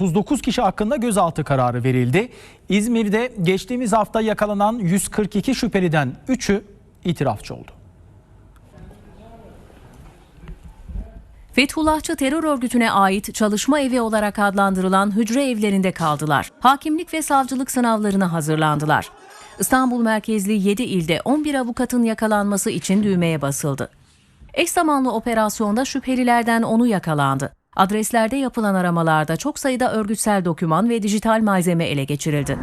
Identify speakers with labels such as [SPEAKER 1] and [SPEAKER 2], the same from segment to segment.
[SPEAKER 1] 39 kişi hakkında gözaltı kararı verildi. İzmir'de geçtiğimiz hafta yakalanan 142 şüpheliden 3'ü itirafçı oldu.
[SPEAKER 2] Fethullahçı terör örgütüne ait çalışma evi olarak adlandırılan hücre evlerinde kaldılar. Hakimlik ve savcılık sınavlarına hazırlandılar. İstanbul merkezli 7 ilde 11 avukatın yakalanması için düğmeye basıldı. Eş zamanlı operasyonda şüphelilerden 10'u yakalandı. Adreslerde yapılan aramalarda çok sayıda örgütsel doküman ve dijital malzeme ele geçirildi.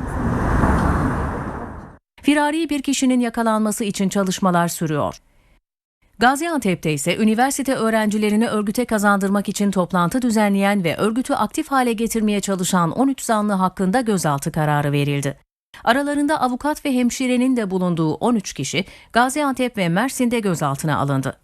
[SPEAKER 2] Firari bir kişinin yakalanması için çalışmalar sürüyor. Gaziantep'te ise üniversite öğrencilerini örgüte kazandırmak için toplantı düzenleyen ve örgütü aktif hale getirmeye çalışan 13 zanlı hakkında gözaltı kararı verildi. Aralarında avukat ve hemşirenin de bulunduğu 13 kişi Gaziantep ve Mersin'de gözaltına alındı.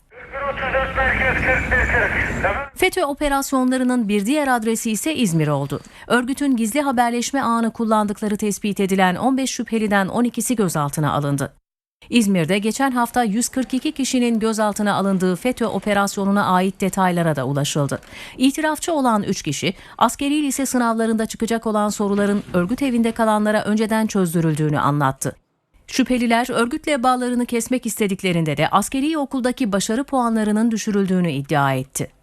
[SPEAKER 3] 34 merkez 41 Tamam.
[SPEAKER 2] FETÖ operasyonlarının bir diğer adresi ise İzmir oldu. Örgütün gizli haberleşme ağını kullandıkları tespit edilen 15 şüpheliden 12'si gözaltına alındı. İzmir'de geçen hafta 142 kişinin gözaltına alındığı FETÖ operasyonuna ait detaylara da ulaşıldı. İtirafçı olan 3 kişi askeri lise sınavlarında çıkacak olan soruların örgüt evinde kalanlara önceden çözdürüldüğünü anlattı. Şüpheliler örgütle bağlarını kesmek istediklerinde de askeri okuldaki başarı puanlarının düşürüldüğünü iddia etti.